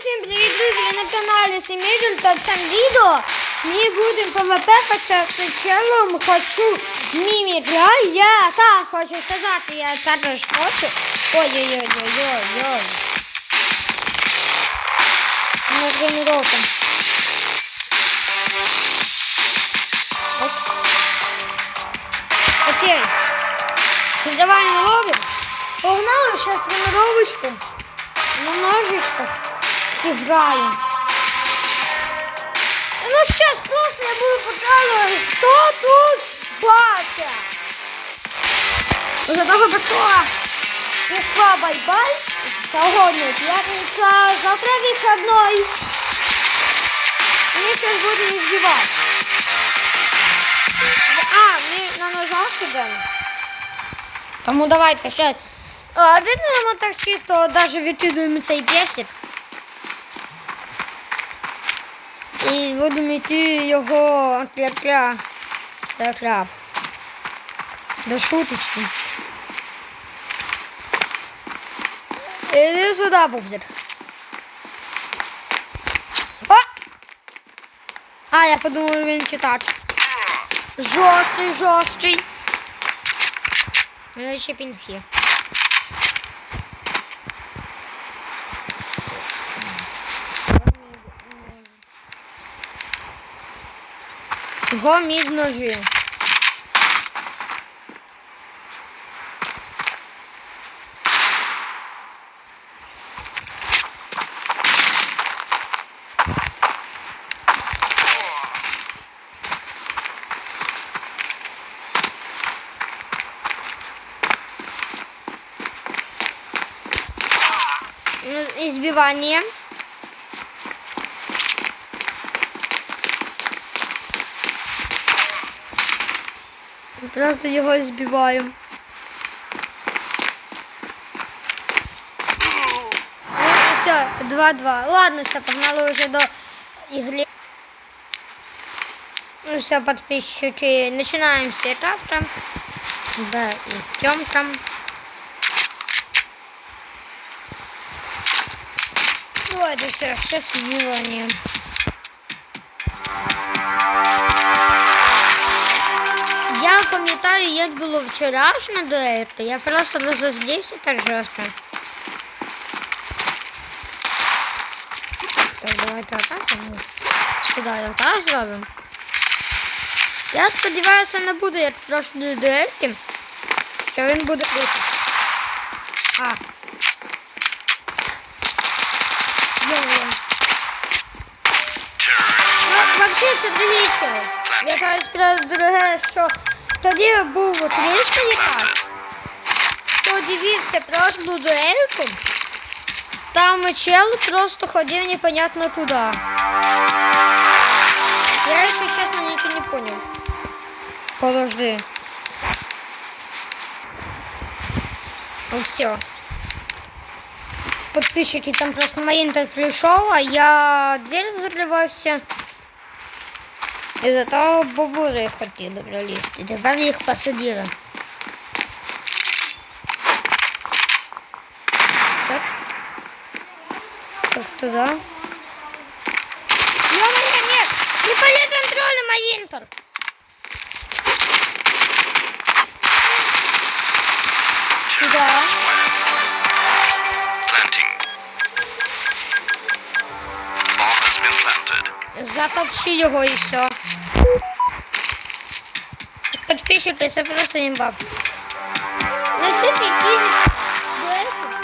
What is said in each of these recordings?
Усім привіт, друзі! Ви на каналі Семідін та в цьому відео ми будемо ПВП хоча челом хочу мімі. Я так хочу сказати, я також хочу. Ой-ой-ой-ой-ой-ой. На тренировку. Окей. Создаваем ловим. Погнали сейчас тренировочку. На ножичках сыграем. Ну сейчас просто я буду показывать, кто тут батя. За того батога пішла бай-бай. Сьогодні п'ятниця, завтра вихідний. Ми зараз будемо збивати. А, ми на ножах сидимо. Тому давайте ще. А, видно, так чисто навіть відкидуємо цей пестик. І будемо йти його кля-кля. Кля-кля. До шуточки. Іди сюди, бубзик. А! А, я подумав, він читач. Жорсткий, жорсткий. Ну, ще пінхи. Його мідь ножі. Ну, избивание. Просто його збиваємо. Ну, все, 2-2. Ладно, все, погнали вже до ігри. Ну, все, подписчики, начинаем с этапа. Да, и чем там? Давайте все, счастливо. Я пам'ятаю, як було вчорашнє до. Я просто розозлився так жорстко. Так, давайте отак. ну, Сюди отак зробимо. Я сподіваюся, не буде як прошлої дуельки, що він буде крутий. А. Йо-йо. Ну, вообще це другий чел. Я кажу про друге, що тоді був третій якась. Хто дивився прошлу дуельку, там чел просто ходив непонятно куди. Я, якщо чесно, нічого не понял. Подожди. Ну все. Подписчики, там просто Маринтер пришел, а я дверь закрывался. І зато хотели хотіли и Тепер их посадили. Так. Так туда? Йо, мене, нет, Не полі контролю, мій інтер! Сюда. Затопчи його і все. Підписчики, це просто імба. Настільки якісь дуельки.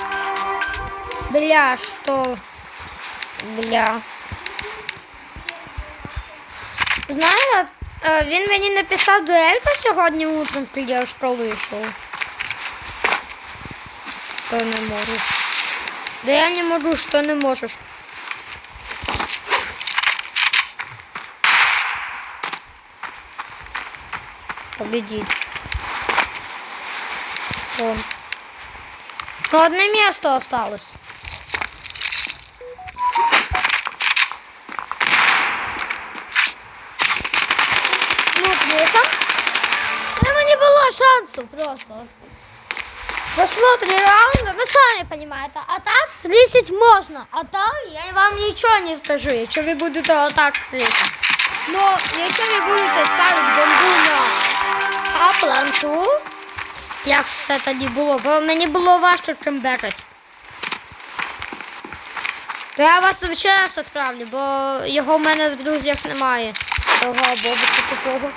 Бля, що? Бля. Знаєте, він мені написав дуельку сьогодні утром, коли я в школу йшов. То не можеш. Да я не можу, що не можеш. Победит. Он. Ну, одно место осталось. Ну, плюсом. Прямо не было шансов просто. Прошло три раунда, ну сами понимаете, а так рисить можно, а так я вам ничего не скажу, якщо ви будете отак рисити. Но якщо ви будете ставити бомбу на апланту, як все тоді було, бо мені було важко тримбетати. То я вас в ЧС відправлю, бо його в мене в друзях немає. Того бобуса такого.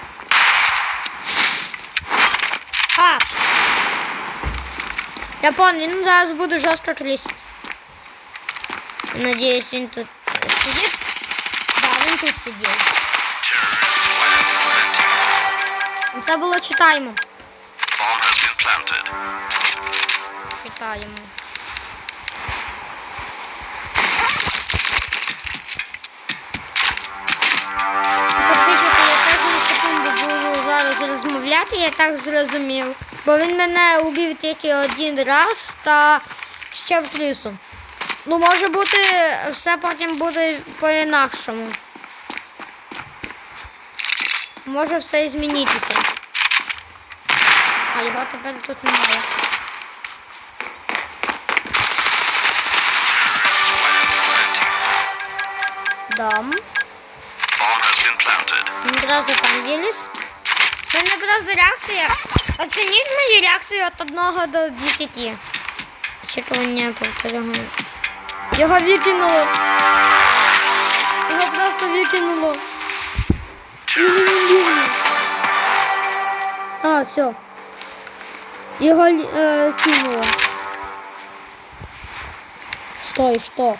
А! Я пам'ятаю, він зараз буде жорстко трісти. Надіюсь, він тут сидить. Да, він тут сидів. Це було читаємо. Читаємо. Підпишите, я теж на секунду буду зараз розмовляти, я так зрозумів. Бо він мене убив тільки один раз та ще в лісу. Ну, може бути, все потім буде по-інакшому. Може все змінитися. А його тепер тут немає. Дам. Одразу там виліз. У мене просто реакція. Оцініть мою реакцію від 1 до 10. Очікування повторюємо. Його викинуло. Його просто викинуло. А, все. Його е, кинуло. Стой, что?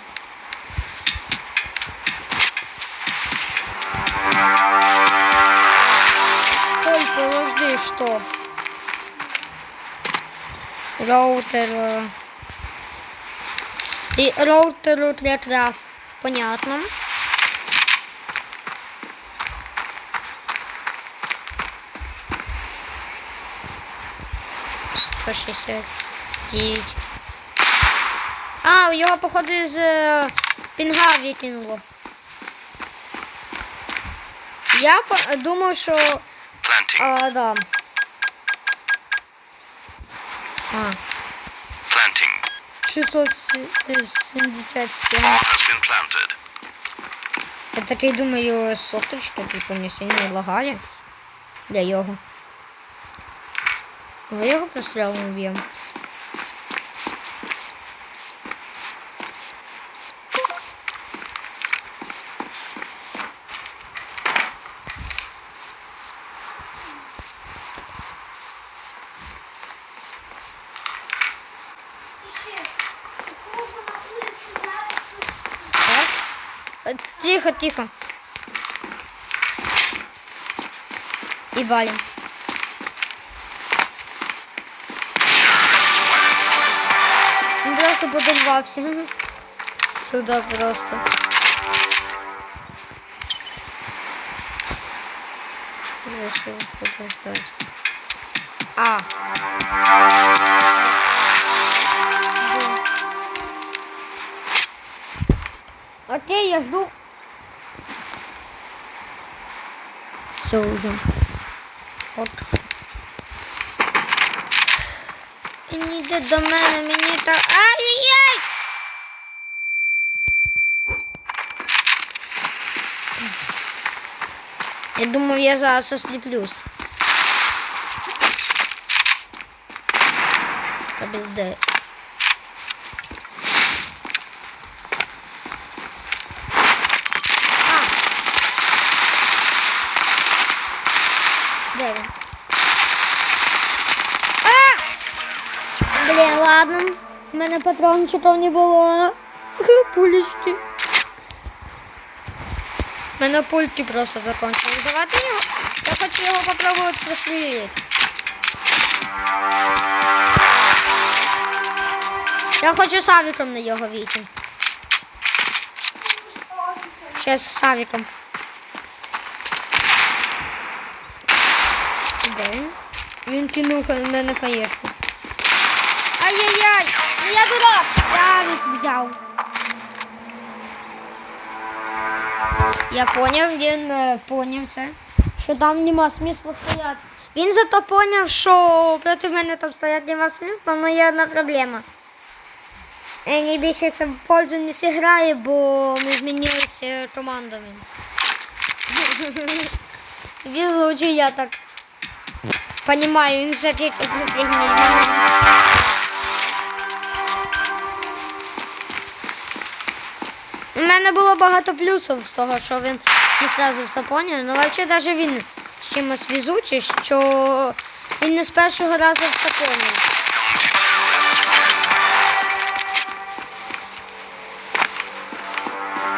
Стой, подожди, что? Роутер. э, И роутеру тря Понятно. Сто шестьдесят девять. А, у його, походу, з е, пінга викинуло. Я думав, що а, да. А, Planting. 677. Bomb has been. Я такий думаю, соточка, типу, не сильно лагає для його. Ви його прострілом уб'ємо. Так? Е, Тихо, тихо. І валим. Просто подорвався. Сюда просто. Вирішив подождати. А. Окей, я жду. Все уже. От. Він йде до мене, мені так. Ай-яй-яй! Я думав, я зараз осліплюсь. Та безде. А. Де він? А! Блін, ладно. У мене патрончиків не було. Пулечки. У мене пульки просто закончились. Давайте його. Я хочу його попробувати прострілити. Я хочу савіком на його війти. Ще з савіком. Де він? Він кинув мене хаєшку. Я дурак! Я їх взяв. Я поняв, він е, поняв це. Що там нема смисла стояти. Він зато поняв, що проти мене там стоять два міста, але є одна проблема. Мені більше це в пользу не зіграє, бо ми змінилися командами. Везучий я так. Понимаю, він все тільки в останній момент. У мене було багато плюсів з того, що він не одразу все поняв. Ну, взагалі, навіть він з чимось везучий, що він не з першого разу все поняв.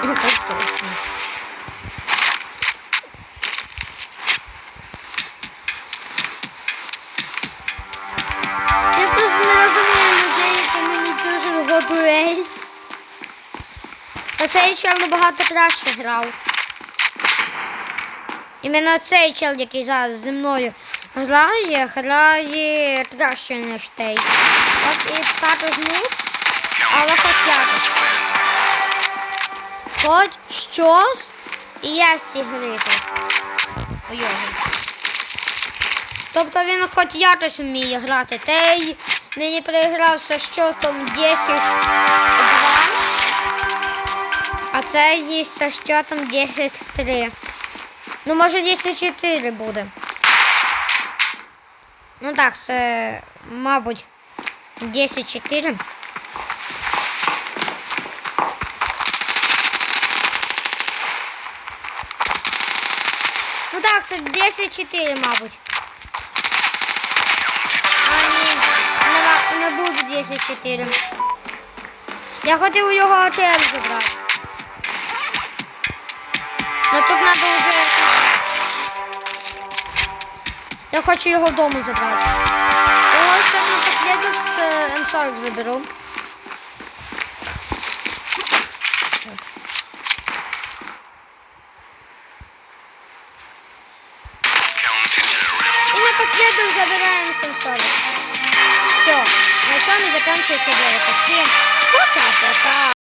Ну. Я просто не розумію людей, які мені дуже годують. Оцей чел набагато краще грав. Іменно цей чел, який зараз зі мною грає, грає краще, ніж той. От і також ну, але хоч якось. Хоч щось і я з цієї гри у. Тобто він хоч якось вміє грати. Той мені перегрався щотом 10-2. А це є зі щотом 10-3. Ну, може 10-4 буде. Ну так, це, мабуть, 10-4. Ну так, це 10-4, мабуть. А ні, не, ва- не буде 10-4. Я хотів його АТМ забрати. Но тут надо уже... Я хочу його дому забрати. Я його ще напоследок з е, М40 заберу. Counter-terrorists И напоследок забираем М40. Все, на цьому заканчивается дело. Всем пока-пока.